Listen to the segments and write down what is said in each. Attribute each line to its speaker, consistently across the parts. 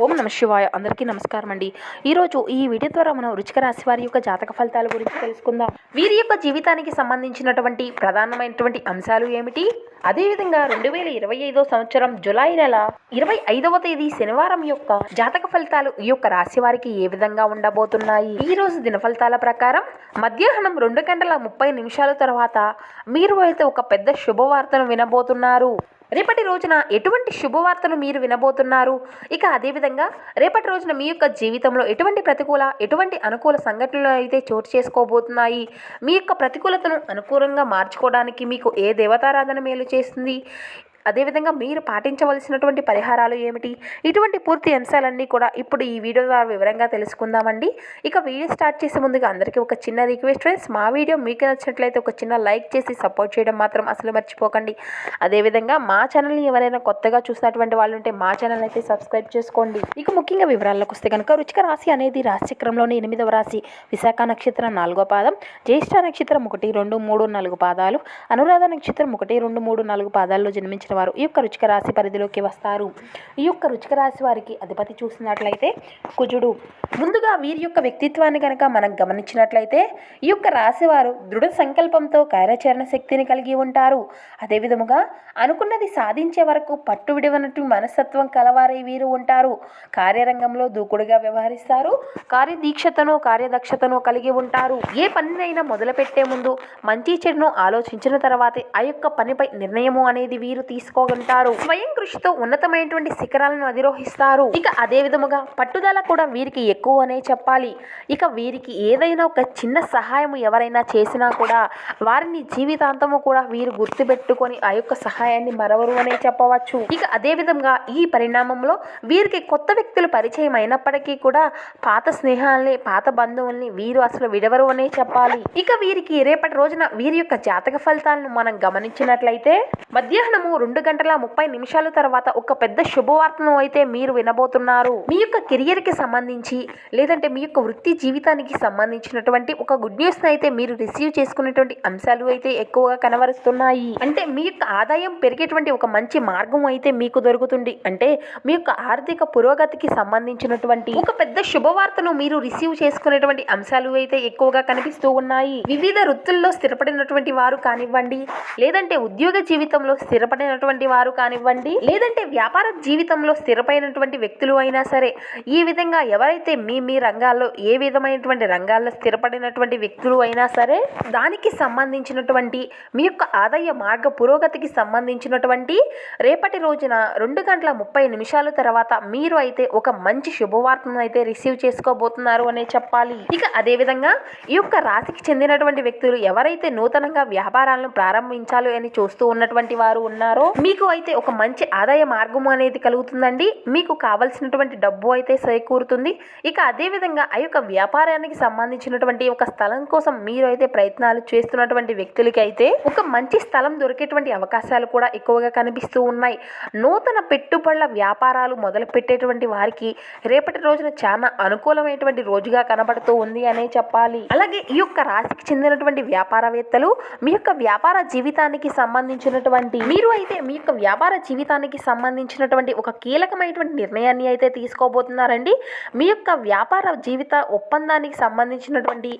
Speaker 1: ఓం నమ శివాయ. అందరికీ నమస్కారం అండి. ఈరోజు ఈ వీడియో ద్వారా మనం రుచిక రాశి వారి యొక్క జాతక ఫలితాల గురించి తెలుసుకుందాం. వీరి యొక్క జీవితానికి సంబంధించినటువంటి ప్రధానమైనటువంటి అంశాలు ఏమిటి? అదేవిధంగా రెండు వేల ఇరవై ఐదో సంవత్సరం జులై నెల ఇరవై ఐదవ తేదీ శనివారం యొక్క జాతక ఫలితాలు ఈ యొక్క రాశి వారికి ఏ విధంగా ఉండబోతున్నాయి? ఈ రోజు దిన ఫలితాల ప్రకారం మధ్యాహ్నం రెండు గంటల ముప్పై నిమిషాల తర్వాత మీరు అయితే ఒక పెద్ద శుభవార్తను వినబోతున్నారు. రేపటి రోజున ఎటువంటి శుభవార్తలు మీరు వినబోతున్నారు? ఇక అదేవిధంగా రేపటి రోజున మీ యొక్క జీవితంలో ఎటువంటి ప్రతికూల ఎటువంటి అనుకూల సంఘటనలు అయితే చోటు చేసుకోబోతున్నాయి? మీ యొక్క ప్రతికూలతను అనుకూలంగా మార్చుకోవడానికి మీకు ఏ దేవతారాధన మేలు చేస్తుంది? అదేవిధంగా మీరు పాటించవలసినటువంటి పరిహారాలు ఏమిటి? ఇటువంటి పూర్తి అంశాలన్నీ కూడా ఇప్పుడు ఈ వీడియో ద్వారా వివరంగా తెలుసుకుందామండి. ఇక వీడియో స్టార్ట్ చేసే ముందుగా అందరికీ ఒక చిన్న రిక్వెస్ట్ ఫ్రెండ్స్. మా వీడియో మీకు నచ్చినట్లయితే ఒక చిన్న లైక్ చేసి సపోర్ట్ చేయడం మాత్రం అసలు మర్చిపోకండి. అదేవిధంగా మా ఛానల్ని ఎవరైనా కొత్తగా చూసినటువంటి వాళ్ళు ఉంటే మా ఛానల్ అయితే సబ్స్క్రైబ్ చేసుకోండి. ఇక ముఖ్యంగా వివరాల్లోకి వస్తే కనుక రుచిక రాశి అనేది రాశిచక్రంలోని ఎనిమిదవ రాశి. విశాఖ నక్షత్రం నాలుగో పాదం. జ్యేష్ఠ నక్షత్రం ఒకటి రెండు మూడు నాలుగు పాదాలు. అనురాధ నక్షత్రం ఒకటి రెండు మూడు నాలుగు పాదాల్లో జన్మించిన వారు. ఈ యొక్క రుచిక రాశి పరిధిలోకి వస్తారు. ఈ యొక్క రుచిక రాశి వారికి అధిపతి చూసినట్లయితే కుజుడు. ముందుగా వీరి యొక్క వ్యక్తిత్వాన్ని కనుక మనం గమనించినట్లయితే ఈ యొక్క రాశివారు దృఢ సంకల్పంతో కార్యాచరణ శక్తిని కలిగి ఉంటారు. అదేవిధముగా అనుకున్నది సాధించే వరకు పట్టు విడవనట్టు మనస్తత్వం కలవారై వీరు ఉంటారు. కార్యరంగంలో దూకుడుగా వ్యవహరిస్తారు. కార్యదీక్షతను కార్యదక్షతను కలిగి ఉంటారు. ఏ పనినైనా మొదలుపెట్టే ముందు మంచి చెడును ఆలోచించిన తర్వాతే ఆ యొక్క పనిపై నిర్ణయము అనేది వీరు తీసుకోగలుగుతారు. స్వయం కృషితో ఉన్నతమైనటువంటి శిఖరాలను అధిరోహిస్తారు. ఇక అదే విధముగా పట్టుదల కూడా వీరికి ఎక్కువ అనే చెప్పాలి. ఇక వీరికి ఏదైనా ఒక చిన్న సహాయం ఎవరైనా చేసినా కూడా వారిని జీవితాంతము కూడా వీరు గుర్తుపెట్టుకొని ఆ యొక్క సహాయాన్ని మరవరు అనే చెప్పవచ్చు. ఇక అదే విధంగా ఈ పరిణామంలో వీరికి కొత్త వ్యక్తులు పరిచయం అయినప్పటికీ కూడా పాత స్నేహాల్ని పాత బంధువుల్ని వీరు అసలు విడవరు అనే చెప్పాలి. ఇక వీరికి రేపటి రోజున వీరి యొక్క జాతక ఫలితాలను మనం గమనించినట్లయితే మధ్యాహ్నము రెండు గంటల ముప్పై నిమిషాల తర్వాత ఒక పెద్ద శుభవార్తను అయితే మీరు వినబోతున్నారు. మీ యొక్క కెరియర్కి సంబంధించి లేదంటే మీ యొక్క వృత్తి జీవితానికి సంబంధించినటువంటి ఒక గుడ్ న్యూస్ అయితే మీరు రిసీవ్ చేసుకునేటువంటి అంశాలు అయితే ఎక్కువగా కనబరుస్తున్నాయి. అంటే మీ యొక్క ఆదాయం పెరిగేటువంటి ఒక మంచి మార్గం అయితే మీకు దొరుకుతుంది. అంటే మీ యొక్క ఆర్థిక పురోగతికి సంబంధించినటువంటి ఒక పెద్ద శుభవార్తను మీరు రిసీవ్ చేసుకునేటువంటి అంశాలు అయితే ఎక్కువగా కనిపిస్తూ ఉన్నాయి. వివిధ వృత్తుల్లో స్థిరపడినటువంటి వారు కానివ్వండి లేదంటే ఉద్యోగ జీవితంలో స్థిరపడినటువంటి వారు కానివ్వండి లేదంటే వ్యాపార జీవితంలో స్థిరపడినటువంటి వ్యక్తులు అయినా సరే ఈ విధంగా ఎవరైతే మీ మీ రంగాల్లో ఏ విధమైనటువంటి రంగాల్లో స్థిరపడినటువంటి వ్యక్తులు అయినా సరే దానికి సంబంధించినటువంటి మీ యొక్క ఆదాయ మార్గ పురోగతికి సంబంధించినటువంటి రేపటి రోజున రెండు గంటల ముప్పై నిమిషాల తర్వాత మీరు అయితే ఒక మంచి శుభవార్తను అయితే రిసీవ్ చేసుకోబోతున్నారు అనే చెప్పాలి. ఇక అదేవిధంగా ఈ యొక్క రాశికి చెందినటువంటి వ్యక్తులు ఎవరైతే నూతనంగా వ్యాపారాలను ప్రారంభించాలి అని చూస్తూ ఉన్నటువంటి వారు ఉన్నారో మీకు అయితే ఒక మంచి ఆదాయ మార్గం అనేది కలుగుతుందండి. మీకు కావలసినటువంటి డబ్బు అయితే చేకూరుతుంది. ఇక అదే విధంగా ఆ యొక్క వ్యాపారానికి సంబంధించినటువంటి ఒక స్థలం కోసం మీరు అయితే ప్రయత్నాలు చేస్తున్నటువంటి వ్యక్తులకి అయితే ఒక మంచి స్థలం దొరికేటువంటి అవకాశాలు కూడా ఎక్కువగా కనిపిస్తూ ఉన్నాయి. నూతన పెట్టుబడుల వ్యాపారాలు మొదలు పెట్టేటువంటి వారికి రేపటి రోజున చాలా అనుకూలమైనటువంటి రోజుగా కనబడుతూ ఉంది అనే చెప్పాలి. అలాగే ఈ యొక్క రాశికి చెందినటువంటి వ్యాపారవేత్తలు మీ యొక్క వ్యాపార జీవితానికి సంబంధించినటువంటి మీరు అయితే మీ యొక్క వ్యాపార జీవితానికి సంబంధించినటువంటి ఒక కీలకమైనటువంటి నిర్ణయాన్ని అయితే తీసుకోబోతున్నారండి. మీ యొక్క వ్యాపార జీవిత ఒప్పందానికి సంబంధించినటువంటి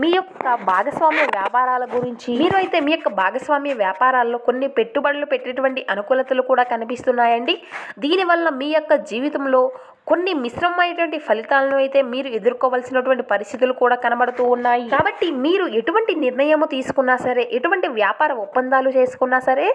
Speaker 1: మీ యొక్క భాగస్వామ్య వ్యాపారాల గురించి మీరు అయితే మీ యొక్క భాగస్వామ్య వ్యాపారాల్లో కొన్ని పెట్టుబడులు పెట్టేటువంటి అనుకూలతలు కూడా కనిపిస్తున్నాయండి. దీనివల్ల మీ యొక్క జీవితంలో కొన్ని మిశ్రమమైనటువంటి ఫలితాలను అయితే మీరు ఎదుర్కోవాల్సినటువంటి పరిస్థితులు కూడా కనబడుతూ ఉన్నాయి. కాబట్టి మీరు ఎటువంటి నిర్ణయము తీసుకున్నా సరే ఎటువంటి వ్యాపార ఒప్పందాలు చేసుకున్నా సరే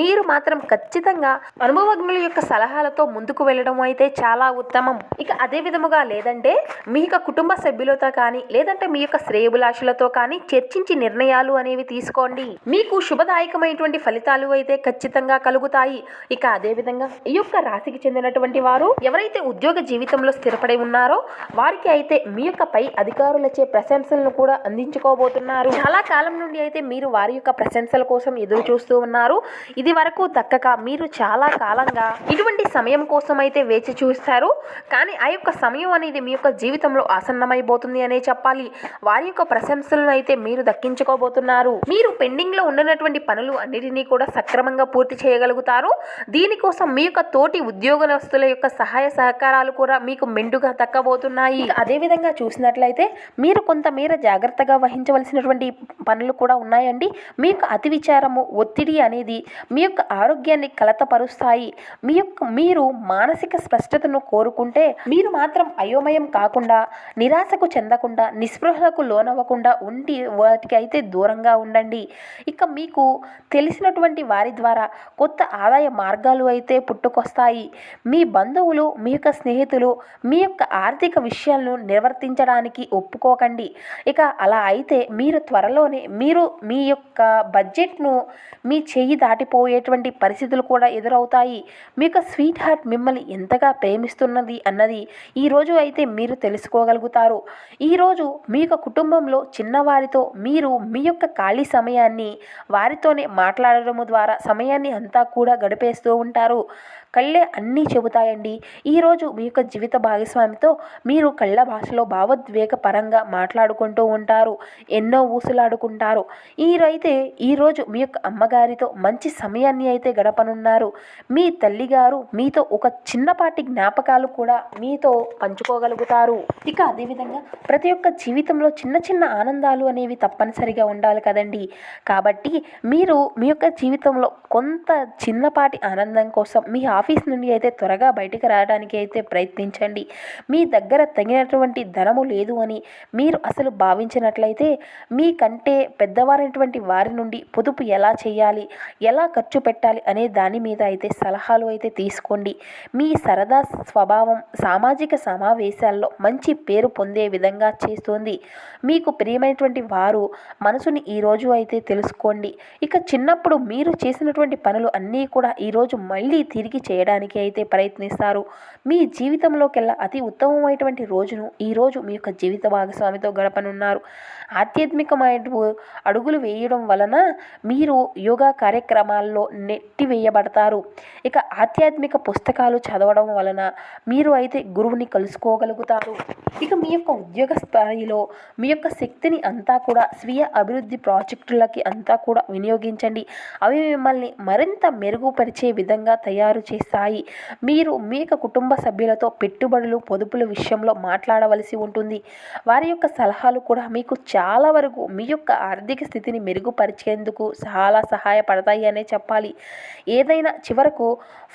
Speaker 1: మీరు మాత్రం ఖచ్చితంగా అనుభవజ్ఞుల యొక్క సలహాలతో ముందుకు వెళ్ళడం అయితే చాలా ఉత్తమం. ఇక అదే విధముగా లేదంటే మీ యొక్క కుటుంబ సభ్యులతో కానీ లేదంటే మీ యొక్క శ్రేయభిలాషులతో కానీ చర్చించి నిర్ణయాలు అనేవి తీసుకోండి. మీకు శుభదాయకమైనటువంటి ఫలితాలు అయితే ఖచ్చితంగా కలుగుతాయి. ఇక అదే విధంగా ఈ యొక్క రాశికి చెందినటువంటి వారు ఎవరైతే ఉద్యోగ జీవితంలో స్థిరపడి ఉన్నారో వారికి అయితే మీ యొక్క పై అధికారులచే ప్రశంసలను కూడా అందించుకోబోతున్నారు. చాలా కాలం నుండి అయితే మీరు వారి యొక్క ప్రశంసల కోసం ఎదురు చూస్తూ ఉన్నారు. ఇది వరకు దక్కక మీరు చాలా కాలంగా ఇటువంటి సమయం కోసం అయితే వేచి చూస్తారు కానీ ఆ యొక్క సమయం అనేది మీ యొక్క జీవితంలో ఆసన్నమైపోతుంది అనే చెప్పాలి. వారి యొక్క ప్రశంసలను అయితే మీరు దక్కించుకోబోతున్నారు. మీరు పెండింగ్లో ఉండనటువంటి ఉన్నటువంటి పనులు అన్నిటినీ కూడా సక్రమంగా పూర్తి చేయగలుగుతారు. దీనికోసం మీ యొక్క తోటి ఉద్యోగస్తుల యొక్క సహాయ సహకారాలు ఫలితాలు కూడా మీకు మెండుగా దక్కబోతున్నాయి. అదేవిధంగా అదే విధంగా చూసినట్లయితే మీరు కొంతమేర జాగ్రత్తగా వహించవలసినటువంటి పనులు కూడా ఉన్నాయండి. మీకు అతి విచారము ఒత్తిడి అనేది మీ యొక్క ఆరోగ్యాన్ని కలతపరుస్తాయి. మీ యొక్క మీరు మానసిక స్పష్టతను కోరుకుంటే మీరు మాత్రం అయోమయం కాకుండా నిరాశకు చెందకుండా నిస్పృహలకు లోనవ్వకుండా ఉండి వాటికి అయితే దూరంగా ఉండండి. ఇక మీకు తెలిసినటువంటి వారి ద్వారా కొత్త ఆదాయ మార్గాలు అయితే పుట్టుకొస్తాయి. మీ బంధువులు మీ యొక్క స్నేహితులు మీ యొక్క ఆర్థిక విషయాలను నిర్వర్తించడానికి ఒప్పుకోకండి. ఇక అలా అయితే మీరు త్వరలోనే మీరు మీ యొక్క బడ్జెట్ను మీ చెయ్యి దాటిపోయేటువంటి పరిస్థితులు కూడా ఎదురవుతాయి. మీ యొక్క స్వీట్ హార్ట్ మిమ్మల్ని ఎంతగా ప్రేమిస్తున్నది అన్నది ఈరోజు అయితే మీరు తెలుసుకోగలుగుతారు. ఈరోజు మీ యొక్క కుటుంబంలో చిన్నవారితో మీరు మీ యొక్క ఖాళీ సమయాన్ని వారితోనే మాట్లాడడం ద్వారా సమయాన్ని అంతా కూడా గడిపేస్తూ ఉంటారు. కళ్ళే అన్నీ చెబుతాయండి. ఈరోజు మీ యొక్క జీవిత భాగస్వామితో మీరు కళ్ళ భాషలో భావోద్వేగ పరంగా మాట్లాడుకుంటూ ఉంటారు. ఎన్నో ఊసులాడుకుంటారు. ఈరైతే ఈరోజు మీ యొక్క అమ్మగారితో మంచి సమయాన్ని అయితే గడపనున్నారు. మీ తల్లిగారు మీతో ఒక చిన్నపాటి జ్ఞాపకాలు కూడా మీతో పంచుకోగలుగుతారు. ఇక అదేవిధంగా ప్రతి ఒక్క జీవితంలో చిన్న చిన్న ఆనందాలు అనేవి తప్పనిసరిగా ఉండాలి కదండి. కాబట్టి మీరు మీ యొక్క జీవితంలో కొంత చిన్నపాటి ఆనందం కోసం మీ ఆఫీస్ ఆఫీస్ నుండి అయితే త్వరగా బయటికి రావడానికి అయితే ప్రయత్నించండి. మీ దగ్గర తగినటువంటి ధనము లేదు అని మీరు అసలు భావించినట్లయితే మీకంటే పెద్దవారైనటువంటి వారి నుండి పొదుపు ఎలా చేయాలి ఎలా ఖర్చు పెట్టాలి అనే దాని మీద అయితే సలహాలు అయితే తీసుకోండి. మీ సరదా స్వభావం సామాజిక సమావేశాల్లో మంచి పేరు పొందే విధంగా చేస్తుంది. మీకు ప్రియమైనటువంటి వారు మనసుని ఈరోజు అయితే తెలుసుకోండి. ఇక చిన్నప్పుడు మీరు చేసినటువంటి పనులు అన్నీ కూడా ఈరోజు మళ్ళీ తిరిగి చేయడానికి అయితే ప్రయత్నిస్తారు. మీ జీవితంలోకెల్లా అతి ఉత్తమమైనటువంటి రోజును ఈరోజు మీ యొక్క జీవిత భాగస్వామితో గడపనున్నారు. ఆధ్యాత్మికమైన అడుగులు వేయడం వలన మీరు యోగా కార్యక్రమాల్లో నెట్టి వేయబడతారు. ఇక ఆధ్యాత్మిక పుస్తకాలు చదవడం వలన మీరు అయితే గురువుని కలుసుకోగలుగుతారు. ఇక మీ యొక్క ఉద్యోగ స్థాయిలో మీ యొక్క శక్తిని అంతా కూడా స్వీయ అభివృద్ధి ప్రాజెక్టులకి అంతా కూడా వినియోగించండి. అవి మిమ్మల్ని మరింత మెరుగుపరిచే విధంగా తయారు చేసి స్థాయి మీరు మీ యొక్క కుటుంబ సభ్యులతో పెట్టుబడులు పొదుపుల విషయంలో మాట్లాడవలసి ఉంటుంది. వారి యొక్క సలహాలు కూడా మీకు చాలా వరకు మీ యొక్క ఆర్థిక స్థితిని మెరుగుపరిచేందుకు చాలా సహాయపడతాయి అనే చెప్పాలి. ఏదైనా చివరకు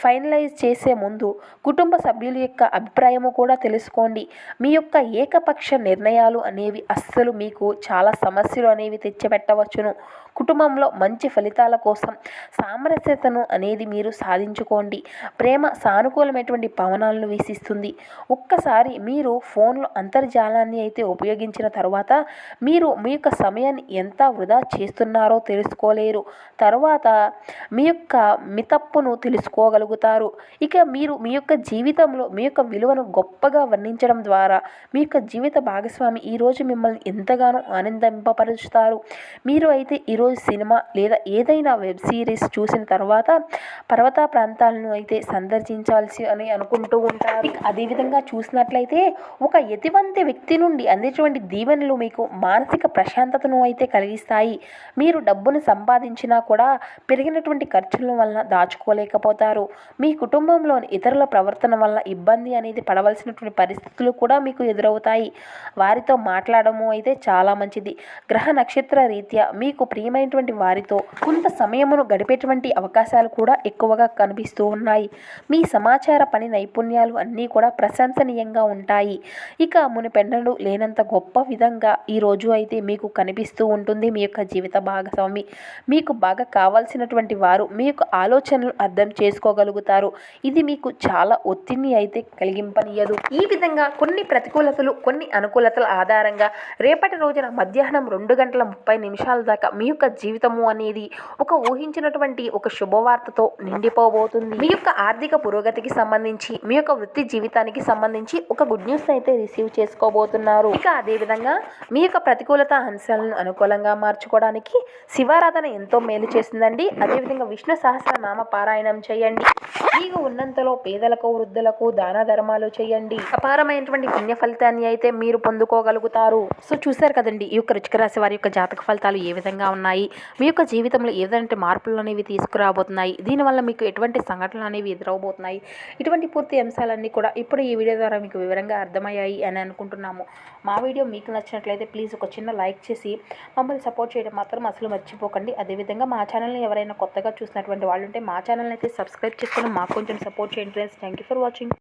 Speaker 1: ఫైనలైజ్ చేసే ముందు కుటుంబ సభ్యుల యొక్క అభిప్రాయము కూడా తెలుసుకోండి. మీ యొక్క ఏకపక్ష నిర్ణయాలు అనేవి అస్సలు మీకు చాలా సమస్యలు అనేవి తెచ్చిపెట్టవచ్చును. కుటుంబంలో మంచి ఫలితాల కోసం సామరస్యతను అనేది మీరు సాధించుకోండి. ప్రేమ సానుకూలమైనటువంటి పవనాలను వీసిస్తుంది. ఒక్కసారి మీరు ఫోన్లో అంతర్జాలాన్ని అయితే ఉపయోగించిన తర్వాత మీరు మీ యొక్క సమయాన్ని ఎంత వృధా చేస్తున్నారో తెలుసుకోలేరు. తర్వాత మీ యొక్క మితప్పును తెలుసుకోగలుగుతారు. ఇక మీరు మీ యొక్క జీవితంలో మీ యొక్క విలువను గొప్పగా వర్ణించడం ద్వారా మీ యొక్క జీవిత భాగస్వామి ఈరోజు మిమ్మల్ని ఎంతగానో ఆనందింపపరుస్తారు. మీరు అయితే ఈరోజు సినిమా లేదా ఏదైనా వెబ్ సిరీస్ చూసిన తర్వాత పర్వత ప్రాంతాలను అయితే సందర్శించాల్సి అని అనుకుంటూ ఉంటారు. అదేవిధంగా చూసినట్లయితే ఒక ఎతివంతి వ్యక్తి నుండి అందేటువంటి దీవెనలు మీకు మానసిక ప్రశాంతతను అయితే కలిగిస్తాయి. మీరు డబ్బును సంపాదించినా కూడా పెరిగినటువంటి ఖర్చుల వలన దాచుకోలేకపోతారు. మీ కుటుంబంలోని ఇతరుల ప్రవర్తన వల్ల ఇబ్బంది అనేది పడవలసినటువంటి పరిస్థితులు కూడా మీకు ఎదురవుతాయి. వారితో మాట్లాడము అయితే చాలా మంచిది. గ్రహ నక్షత్ర రీత్యా మీకు ప్రియమైనటువంటి వారితో కొంత సమయమును గడిపేటువంటి అవకాశాలు కూడా ఎక్కువగా కనిపిస్తూ ఉన్నాయి. మీ సమాచార పని నైపుణ్యాలు అన్నీ కూడా ప్రశంసనీయంగా ఉంటాయి. ఇక మునిపెండలు లేనంత గొప్ప విధంగా ఈ రోజు అయితే మీకు కనిపిస్తూ ఉంటుంది. మీ యొక్క జీవిత భాగస్వామి. మీకు బాగా కావాల్సినటువంటి వారు మీ యొక్క ఆలోచనలు అర్థం చేసుకోగలుగుతారు. ఇది మీకు చాలా ఒత్తిడిని అయితే కలిగింపనీయదు. ఈ విధంగా కొన్ని ప్రతికూలతలు కొన్ని అనుకూలతల ఆధారంగా రేపటి రోజున మధ్యాహ్నం రెండు గంటల ముప్పై నిమిషాల దాకా మీ యొక్క జీవితము అనేది ఒక ఊహించినటువంటి ఒక శుభవార్తతో నిండిపోబోతుంది. మీ యొక్క ఆర్థిక పురోగతికి సంబంధించి మీ యొక్క వృత్తి జీవితానికి సంబంధించి ఒక గుడ్ న్యూస్ అయితే రిసీవ్ చేసుకోబోతున్నారు. ఇక అదే విధంగా మీ యొక్క ప్రతికూలత అంశాలను అనుకూలంగా మార్చుకోవడానికి శివారాధన ఎంతో మేలు చేసిందండి అదేవిధంగా విష్ణు సహస్రనామ పారాయణం చేయండి. మీకు ఉన్నంతలో పేదలకు వృద్ధులకు దాన ధర్మాలు చేయండి. అపారమైనటువంటి పుణ్య ఫలితాన్ని అయితే మీరు పొందుకోగలుగుతారు. సో చూశారు కదండి ఈ యొక్క రుచికరాశి వారి యొక్క జాతక ఫలితాలు ఏ విధంగా ఉన్నాయి? ఉండబోతున్నాయి మీ యొక్క జీవితంలో ఏదంటే మార్పులు అనేవి తీసుకురాబోతున్నాయి. దీనివల్ల మీకు ఎటువంటి సంఘటనలు అనేవి ఎదురవబోతున్నాయి. ఇటువంటి పూర్తి అంశాలన్నీ కూడా ఇప్పుడు ఈ వీడియో ద్వారా మీకు వివరంగా అర్థమయ్యాయి అని అనుకుంటున్నాము. మా వీడియో మీకు నచ్చినట్లయితే ప్లీజ్ ఒక చిన్న లైక్ చేసి మమ్మల్ని సపోర్ట్ చేయడం మాత్రం అసలు మర్చిపోకండి. అదేవిధంగా మా ఛానల్ని ఎవరైనా కొత్తగా చూసినటువంటి వాళ్ళు ఉంటే మా ఛానల్ని అయితే సబ్స్క్రైబ్ చేసుకొని మాకు కొంచెం సపోర్ట్ చేయండి friends. Thank you for watching.